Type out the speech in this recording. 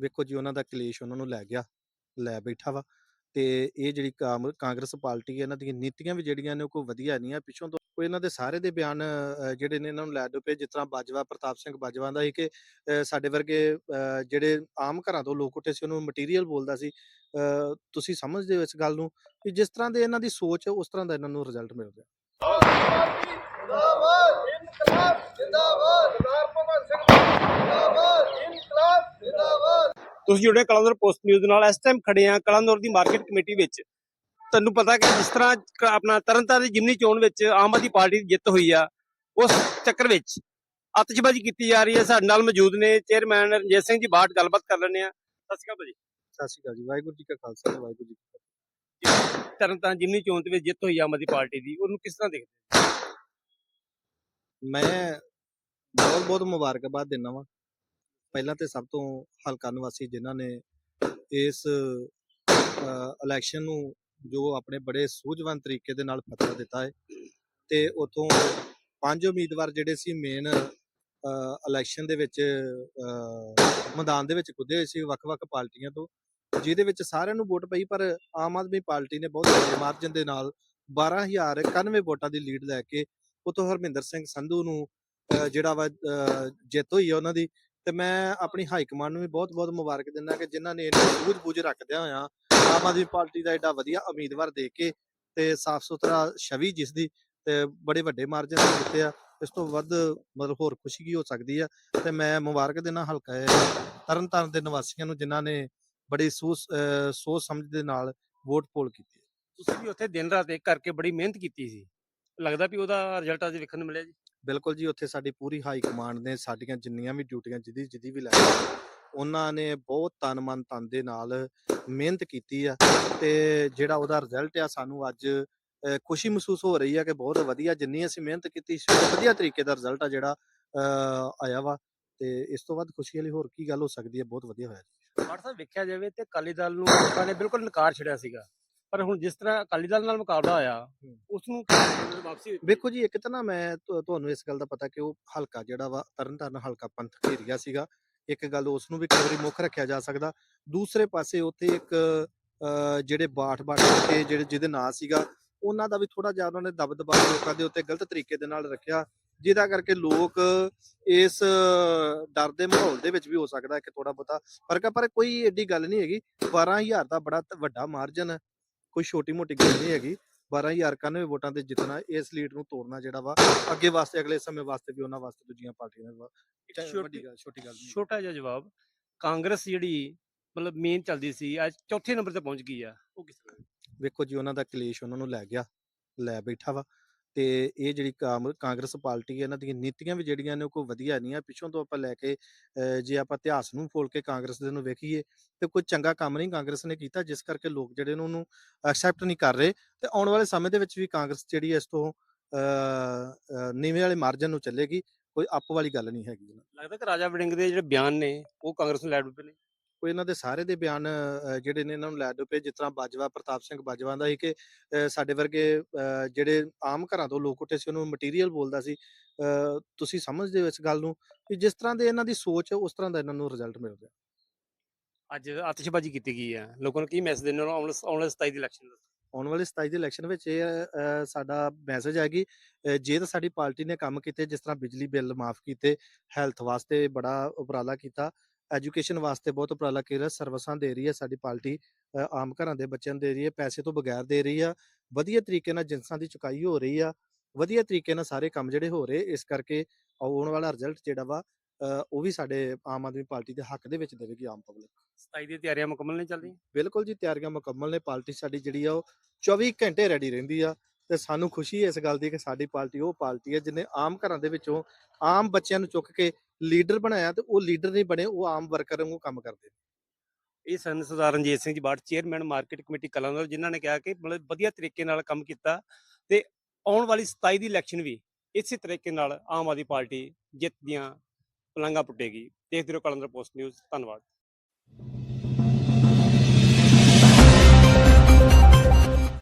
ਵੇਖੋ ਜੀ, ਉਹਨਾਂ ਦਾ ਕਲੇਸ਼ ਉਹਨਾਂ ਨੂੰ ਲੈ ਗਿਆ, ਲੈ ਬੈਠਾ ਵਾ ਤੇ ਇਹ ਜਿਹੜੀ ਕਾਮ- ਕਾਂਗਰਸ ਪਾਰਟੀ ਹੈ, ਇਹਨਾਂ ਦੀਆਂ ਨੀਤੀਆਂ ਵੀ ਜਿਹੜੀਆਂ ਨੇ ਉਹ ਕੋਈ ਵਧੀਆ ਨਹੀਂ ਆ, ਪਿੱਛੋਂ ਤੋਂ ਕੋਈ ਇਹਨਾਂ ਦੇ ਸਾਰੇ ਦੇ ਬਿਆਨ ਜਿਹੜੇ ਨੇ ਇਹਨਾਂ ਨੂੰ ਲੈ ਡੁੱਬੇ, ਜਿਸ ਤਰ੍ਹਾਂ ਬਾਜਵਾ, ਪ੍ਰਤਾਪ ਸਿੰਘ ਬਾਜਵਾ ਦਾ ਸੀ ਕਿ ਸਾਡੇ ਵਰਗੇ ਜਿਹੜੇ ਆਮ ਘਰਾਂ ਤੋਂ ਲੋਕ ਉੱਠੇ ਸੀ, ਉਹਨੂੰ ਮਟੀਰੀਅਲ ਬੋਲਦਾ ਸੀ ਤੁਸੀਂ ਸਮਝਦੇ ਹੋ ਇਸ ਗੱਲ ਨੂੰ ਕਿ ਜਿਸ ਤਰ੍ਹਾਂ ਦੇ ਇਹਨਾਂ ਦੀ ਸੋਚ, ਉਸ ਤਰ੍ਹਾਂ ਦਾ ਇਹਨਾਂ ਨੂੰ ਰਿਜ਼ਲਟ ਮਿਲ ਰਿਹਾ। ਜਿੰਦਾਬਾਦ ਇਨਕਲਾਬ ਜਿੰਦਾਬਾਦ ਸਰਦਾਰ ਭਗਵੰਤ ਸਿੰਘ ਜਿੰਦਾਬਾਦ ਇਨਕਲਾਬ ਜਿੰਦਾਬਾਦ ਤੁਸੀਂ ਜੁੜੇ ਕਲੰਦਰ ਪੋਸਟ ਨਿਊਜ਼ ਨਾਲ। ਇਸ ਟਾਈਮ ਖੜੇ ਆ ਕਲੰਦਰ ਦੀ ਮਾਰਕੀਟ ਕਮੇਟੀ ਵਿੱਚ। ਤੁਹਾਨੂੰ ਪਤਾ ਕਿ ਜਿਸ ਤਰ੍ਹਾਂ ਆਪਣਾ ਤਰਨਤਾਰਨ ਦੀ ਜਿਮਨੀ ਚੋਣ ਵਿੱਚ ਆਮ ਆਦਮੀ ਪਾਰਟੀ ਦੀ ਜਿੱਤ ਹੋਈ ਆ ਉਸ ਚੱਕਰ ਵਿੱਚ ਆਤਿਸ਼ਬਾਜ਼ੀ ਕੀਤੀ ਜਾ ਰਹੀ ਹੈ। ਸਾਡੇ ਨਾਲ ਮੌਜੂਦ ਨੇ ਚੇਅਰਮੈਨ ਰਣਜੀਤ ਸਿੰਘ ਜੀ ਬਾਟ ਗੱਲਬਾਤ ਕਰ ਲੈਣੇ ਆ ਸਤਿ ਸ਼੍ਰੀ ਅਕਾਲ ਭਾਜੀ। ਸਤਿ ਸ਼੍ਰੀ ਅਕਾਲ ਜੀ। ਵਾਹਿਗੁਰੂ ਜੀ ਕਾ ਖਾਲਸਾ ਵਾਹਿਗੁਰੂ ਜੀ ਕੀ ਫਤਿਹ। ਤਰਨਤਾਰਨ ਜਿਮਨੀ ਚੋਣ ਵਿੱਚ ਜਿੱਤ ਹੋਈ ਆਮ ਆਦਮੀ ਪਾਰਟੀ ਦੀ। ਉਹਨੂੰ ਕਿਸ ਤਰ੍ਹਾਂ ਦੇਖਦੇ ਮੈਂ ਬਹੁਤ ਬਹੁਤ ਮੁਬਾਰਕਬਾਦ ਦਿੰਦਾ ਵਾਂ। ਪਹਿਲਾਂ ਤੇ ਸਭ ਤੋਂ ਹਲਕਾ ਨਿਵਾਸੀ ਜਿਨ੍ਹਾਂ ਨੇ ਇਸ ਇਲੈਕਸ਼ਨ ਨੂੰ ਜੋ ਆਪਣੇ ਬੜੇ ਸੂਝਵਾਨ ਤਰੀਕੇ ਦੇ ਨਾਲ ਫਤਵਾ ਦਿੱਤਾ ਹੈ ਤੇ ਉਥੋਂ ਪੰਜ ਉਮੀਦਵਾਰ ਜਿਹੜੇ ਸੀ ਮੇਨ ਇਲੈਕਸ਼ਨ ਦੇ ਵਿੱਚ ਮੈਦਾਨ ਦੇ ਵਿੱਚ ਕੁੱਦੇ ਹੋਏ ਸੀ ਵੱਖ-ਵੱਖ ਪਾਰਟੀਆਂ ਤੋਂ, ਜਿਹਦੇ ਵਿੱਚ ਸਾਰਿਆਂ ਨੂੰ ਵੋਟ ਪਈ ਪਰ ਆਮ ਆਦਮੀ ਪਾਰਟੀ ਨੇ ਬਹੁਤ ਵੱਡੇ ਮਾਰਜਨ ਦੇ ਨਾਲ 12091 ਵੋਟਾਂ ਦੀ ਲੀਡ ਲੈ ਕੇ ਉਤੋਂ ਹਰਮਿੰਦਰ ਸਿੰਘ ਸੰਧੂ ਨੂੰ ਅਹ ਜਿਹੜਾ ਵਾ ਅਹ ਜਿੱਤ ਹੋਈ ਆ ਉਹਨਾਂ ਦੀ ਤੇ ਮੈਂ ਆਪਣੀ ਹਾਈ ਕਮਾਂਡ ਨੂੰ ਵੀ ਬਹੁਤ-ਬਹੁਤ ਮੁਬਾਰਕ ਦਿੰਦਾ ਕਿ ਜਿਨ੍ਹਾਂ ਨੇ ਇਹਨੂੰ ਸੂਝ-ਬੂਝ ਰੱਖਦਿਆਂ ਹੋਇਆਂ ਆਮ ਆਦਮੀ ਪਾਰਟੀ ਦਾ ਐਡਾ ਵਧੀਆ ਉਮੀਦਵਾਰ ਦੇ ਕੇ ਤੇ ਸਾਫ਼ ਸੁਥਰਾ ਛਵੀ ਜਿਸ ਦੀ ਤੇ ਬੜੇ ਵੱਡੇ ਮਾਰਜਨ ਨਾਲ ਜਿੱਤੇ ਆ ਇਸ ਤੋਂ ਵੱਧ ਮਤਲਬ ਹੋਰ ਖੁਸ਼ੀ ਕੀ ਹੋ ਸਕਦੀ ਆ? ਤੇ ਮੈਂ ਮੁਬਾਰਕ ਦੇਣਾ ਹਲਕਾ ਇਹ ਤਰਨਤਾਰਨ ਦੇ ਨਿਵਾਸੀਆਂ ਨੂੰ ਜਿਨ੍ਹਾਂ ਨੇ ਬੜੀ ਸੋਚ ਸੋਚ ਸਮਝ ਦੇ ਨਾਲ ਵੋਟ ਪੋਲ ਕੀਤੀ ਤੁਸੀਂ ਵੀ ਉੱਥੇ ਦਿਨ ਰਾਤ ਇੱਕ ਕਰਕੇ ਬੜੀ ਮਿਹਨਤ ਕੀਤੀ ਸੀ। ਲੱਗਦਾ ਵੀ ਉਹਦਾ ਰਿਜ਼ਲਟ ਅੱਜ ਵੇਖਣ ਨੂੰ ਮਿਲਿਆ ਜੀ। ਬਿਲਕੁਲ ਜੀ ਉੱਥੇ ਸਾਡੀ ਪੂਰੀ ਹਾਈ ਕਮਾਂਡ ਨੇ ਸਾਡੀਆਂ ਜਿੰਨੀਆਂ ਵੀ ਡਿਊਟੀਆਂ ਜਿਹਦੀ ਜਿਹਦੀ ਵੀ ਲੈ ਉਹਨਾਂ ਨੇ ਬਹੁਤ ਤਨ ਮਨ ਤਨ ਦੇ ਨਾਲ ਮਿਹਨਤ ਕੀਤੀ ਆ ਤੇ ਜਿਹੜਾ ਉਹਦਾ ਰਿਜ਼ਲਟ ਆ ਸਾਨੂੰ ਅੱਜ ਖੁਸ਼ੀ ਮਹਿਸੂਸ ਹੋ ਰਹੀ ਆ ਕਿ ਬਹੁਤ ਵਧੀਆ ਜਿੰਨੀ ਅਸੀਂ ਮਿਹਨਤ ਕੀਤੀ ਵਧੀਆ ਤਰੀਕੇ ਦਾ ਰਿਜ਼ਲਟ ਆ ਜਿਹੜਾ ਅਹ, ਆਇਆ ਵਾ ਤੇ ਇਸ ਤੋਂ ਬਾਅਦ ਖੁਸ਼ੀ ਵਾਲੀ ਹੋਰ ਕੀ ਗੱਲ ਹੋ ਸਕਦੀ ਹੈ ਬਹੁਤ ਵਧੀਆ ਹੋਇਆ ਜੀ। ਬਾਟ ਸਾਹਿਬ ਵੇਖਿਆ ਜਾਵੇ ਤੇ ਅਕਾਲੀ ਦਲ ਨੂੰ ਲੋਕਾਂ ਨੇ ਬਿਲਕੁਲ ਨਕਾਰ ਛੱਡਿਆ ਸੀਗਾ ਪਰ ਹੁਣ ਜਿਸ ਤਰ੍ਹਾਂ ਅਕਾਲੀ ਦਲ ਨਾਲ ਮੁਕਾਬਲਾ ਹੋਇਆ ਹੂੰ। ਉਸ ਨੂੰ ਵਾਪਸੀ। ਵੇਖੋ ਜੀ ਇੱਕ ਤਾਂ ਨਾ ਮੈਂ ਤੁਹਾਨੂੰ ਇਸ ਗੱਲ ਦਾ ਪਤਾ ਕਿ ਉਹ ਹਲਕਾ ਜਿਹੜਾ ਵਾ ਤਰਨਤਾਰਨ ਹਲਕਾ ਪੰਥ ਏਰੀਆ ਸੀਗਾ। ਇੱਕ ਗੱਲ ਉਸ ਨੂੰ ਵੀ ਕਈ ਵਾਰੀ ਮੁੱਖ ਰੱਖਿਆ ਜਾ ਸਕਦਾ। ਦੂਸਰੇ ਪਾਸੇ ਉੱਥੇ ਇੱਕ ਜਿਹੜੇ ਬਾਠ ਬਾਠ ਕੇ ਜਿਹੜੇ ਜਿਹਦੇ ਨਾਂ ਸੀਗਾ ਉਹਨਾਂ ਦਾ ਵੀ ਥੋੜਾ ਜਿਹਾ ਉਹਨਾਂ ਨੇ ਦਬਦਬਾ ਲੋਕਾਂ ਦੇ ਉੱਤੇ ਗਲਤ ਤਰੀਕੇ ਦੇ ਨਾਲ ਰੱਖਿਆ ਜਿਹਦਾ ਕਰਕੇ ਲੋਕ ਇਸ ਡਰ ਦੇ ਮਾਹੌਲ ਦੇ ਵਿੱਚ ਵੀ ਹੋ ਸਕਦਾ ਕਿ ਥੋੜਾ ਬਹੁਤਾ। ਫ਼ਰਕ ਪਰ ਕੋਈ ਏਡੀ ਗੱਲ ਨਹੀਂ ਹੈਗੀ। 12000 ਦਾ ਬੜਾ ਵੱਡਾ ਮਾਰਜਨ ਕੋਈ ਛੋਟੀ ਮੋਟੀ ਗੱਲ ਨਹੀਂ ਹੈਗੀ। 12091 ਵੋਟਾਂ ਤੇ ਜਿੱਤਣਾ ਇਸ ਲੀਡ ਨੂੰ ਤੋੜਨਾ ਜਿਹੜਾ ਵਾ ਅੱਗੇ ਵਾਸਤੇ ਅਗਲੇ ਸਮੇਂ ਵਾਸਤੇ ਵੀ ਉਹਨਾਂ ਵਾਸਤੇ ਦੂਜੀਆਂ ਪਾਰਟੀਆਂ ਵਾ- ਇੱਕ ਵੱਡੀ ਛੋਟੀ ਗੱਲ ਛੋਟੀ ਗੱਲ ਨਹੀਂ। ਛੋਟਾ ਜਿਹਾ ਜਵਾਬ ਕਾਂਗਰਸ ਜਿਹੜੀ ਮਤਲਬ ਮੇਨ ਚੱਲਦੀ ਸੀ ਅੱਜ ਚੌਥੇ ਨੰਬਰ ਤੇ ਪਹੁੰਚ ਗਈ ਆ। ਉਹ ਕਿਸ ਤਰ੍ਹਾਂ? ਵੇਖੋ ਜੀ ਉਹਨਾਂ ਦਾ ਕਲੇਸ਼ ਉਹਨਾਂ ਨੂੰ ਲੈ ਗਿਆ ਲੈ ਬੈਠਾ ਵਾ। ਤੇ ਇਹ ਜਿਹੜੀ ਕਾਮ- ਕਾਂਗਰਸ ਪਾਰਟੀ ਹੈ ਇਹਨਾਂ ਦੀਆਂ ਨੀਤੀਆਂ ਵੀ ਜਿਹੜੀਆਂ ਨੇ ਉਹ ਕੋਈ ਵਧੀਆ ਨਹੀਂ ਆ ਪਿੱਛੋਂ ਤੋਂ ਆਪਾਂ ਲੈ ਕੇ ਅਹ, ਜੇ ਆਪਾਂ ਇਤਿਹਾਸ ਨੂੰ ਫੋਲ ਕੇ ਕਾਂਗਰਸ ਦੇ ਨੂੰ ਵੇਖੀਏ ਤੇ ਕੋਈ ਚੰਗਾ ਕੰਮ ਨਹੀਂ ਕਾਂਗਰਸ ਨੇ ਕੀਤਾ ਜਿਸ ਕਰਕੇ ਲੋਕ ਜਿਹੜੇ ਨੇ ਉਹਨੂੰ ਐਕਸੈਪਟ ਨਹੀਂ ਕਰ ਰਹੇ ਤੇ ਆਉਣ ਵਾਲੇ ਸਮੇਂ ਦੇ ਵਿੱਚ ਵੀ ਕਾਂਗਰਸ ਜਿਹੜੀ ਇਸ ਤੋਂ ਅਹ, ਅਹ, ਨੀਵੇਂ ਵਾਲੇ ਮਾਰਜਨ ਨੂੰ ਚੱਲੇਗੀ ਕੋਈ ਅੱਪ ਵਾਲੀ ਗੱਲ ਨਹੀਂ ਹੈਗੀ ਇਹਨਾਂ ਲੱਗਦਾ ਕਿ ਰਾਜਾ ਵੜਿੰਗ ਦੇ ਜਿਹੜੇ ਬਿਆਨ ਨੇ ਉਹ ਕਾਂਗਰਸ ਨੂੰ ਲੈ ਡੁੱਬੇ ਨੇ। ਕੋਈ ਇਹਨਾਂ ਦੇ ਸਾਰੇ ਦੇ ਬਿਆਨ ਜਿਹੜੇ ਨੇ ਇਹਨਾਂ ਨੂੰ ਲੈ ਡੁੱਬੇ ਜਿਸ ਤਰ੍ਹਾਂ ਬਾਜਵਾ ਪ੍ਰਤਾਪ ਸਿੰਘ ਬਾਜਵਾ ਦਾ ਸੀ ਕਿ ਸਾਡੇ ਵਰਗੇ ਜਿਹੜੇ ਆਮ ਘਰਾਂ ਤੋਂ ਲੋਕ ਉੱਠੇ ਸੀ ਉਹਨੂੰ ਮਟੀਰੀਅਲ ਬੋਲਦਾ ਸੀ। ਤੁਸੀਂ ਸਮਝਦੇ ਹੋ ਇਸ ਗੱਲ ਨੂੰ ਕਿ ਜਿਸ ਤਰ੍ਹਾਂ ਦੇ ਇਹਨਾਂ ਦੀ ਸੋਚ ਹੈ ਉਸ ਤਰ੍ਹਾਂ ਦਾ ਇਹਨਾਂ ਨੂੰ ਰਿਜ਼ਲਟ ਮਿਲ ਰਿਹਾ। ਅੱਜ ਆਤਿਸ਼ਬਾਜ਼ੀ ਕੀਤੀ ਗਈ ਆ ਲੋਕਾਂ ਨੂੰ ਕੀ ਮੈਸੇਜ ਦੇਣਾ ਆਉਣ ਵਾਲੇ ਆਉਣ ਵਾਲੇ 27 ਦੀ ਇਲੈਕਸ਼ਨ ਦਾ? ਆਉਣ ਵਾਲੇ 27 ਦੇ ਇਲੈਕਸ਼ਨ ਵਿੱਚ ਇਹ ਸਾਡਾ ਮੈਸੇਜ ਹੈ ਕਿ ਜੇ ਤਾਂ ਸਾਡੀ ਪਾਰਟੀ ਨੇ ਕੰਮ ਕੀਤੇ ਜਿਸ ਤਰ੍ਹਾਂ ਬਿਜਲੀ ਬਿੱਲ ਮਾਫ ਕੀਤੇ ਹੈਲਥ ਵਾਸਤੇ ਬੜਾ ਉਪਰਾਲਾ ਕੀਤਾ ਐਜੂਕੇਸ਼ਨ ਵਾਸਤੇ ਬਹੁਤ ਉਪਰਾਲਾ ਕੀਤਾ ਸਰਵਿਸਾਂ ਦੇ ਰਹੀ ਹੈ ਸਾਡੀ ਪਾਰਟੀ ਆਮ ਘਰਾਂ ਦੇ ਬੱਚਿਆਂ ਨੂੰ ਦੇ ਰਹੀ ਹੈ ਪੈਸੇ ਤੋਂ ਬਗੈਰ ਦੇ ਰਹੀ ਆ ਵਧੀਆ ਤਰੀਕੇ ਨਾਲ ਜਿਨਸਾਂ ਦੀ ਚੁਕਾਈ ਹੋ ਰਹੀ ਆ ਵਧੀਆ ਤਰੀਕੇ ਨਾਲ ਸਾਰੇ ਕੰਮ ਜਿਹੜੇ ਹੋ ਰਹੇ ਇਸ ਕਰਕੇ ਆਉਣ ਵਾਲਾ ਰਿਜ਼ਲਟ ਜਿਹੜਾ ਵਾ ਉਹ ਵੀ ਸਾਡੇ ਆਮ ਆਦਮੀ ਪਾਰਟੀ ਦੇ ਹੱਕ ਦੇ ਵਿੱਚ ਦੇਵੇਗੀ ਆਮ ਪਬਲਿਕ। 27 ਦੀ ਤਿਆਰੀਆਂ ਮੁਕੰਮਲ ਨਹੀਂ ਚੱਲਦੀਆਂ? ਬਿਲਕੁਲ ਜੀ ਤਿਆਰੀਆਂ ਮੁਕੰਮਲ ਨੇ ਪਾਰਟੀ ਸਾਡੀ ਜਿਹੜੀ ਆ ਉਹ 24 ਘੰਟੇ ਰੈਡੀ ਰਹਿੰਦੀ ਆ ਤੇ ਸਾਨੂੰ ਖੁਸ਼ੀ ਹੈ ਇਸ ਗੱਲ ਦੀ ਕਿ ਸਾਡੀ ਪਾਰਟੀ ਉਹ ਪਾਰਟੀ ਹੈ ਜਿਹਨੇ ਆਮ ਘਰਾਂ ਦੇ ਵਿੱਚੋਂ ਆਮ ਬੱਚਿਆਂ ਨੂੰ ਚੁੱਕ ਕੇ ਲੀਡਰ ਬਣਾਇਆ ਤੇ ਉਹ ਲੀਡਰ ਨਹੀਂ ਬਣੇ, ਉਹ ਆਮ ਵਰਕਰ ਵਾਂਗੂ ਕੰਮ ਕਰਦੇ ਇਹ ਸਨ ਸਰਦਾਰ ਰਣਜੀਤ ਸਿੰਘ ਜੀ ਬਾਟ ਚੇਅਰਮੈਨ ਮਾਰਕੀਟ ਕਮੇਟੀ ਕਲਾਨੌਰ, ਜਿਨ੍ਹਾਂ ਨੇ ਕਿਹਾ ਕਿ ਮਤਲਬ ਵਧੀਆ ਤਰੀਕੇ ਨਾਲ ਕੰਮ ਕੀਤਾ ਤੇ ਆਉਣ ਵਾਲੀ 27 ਦੀ ਇਲੈਕਸ਼ਨ ਵੀ ਇਸੇ ਤਰੀਕੇ ਨਾਲ ਆਮ ਆਦਮੀ ਪਾਰਟੀ ਜਿੱਤ ਦੀਆਂ ਪਲੰਘਾਂ ਪੁੱਟੇਗੀ। ਦੇਖਦੇ ਰਹੋ ਕਲੰਦਰ ਪੋਸਟ ਨਿਊਜ਼। ਧੰਨਵਾਦ।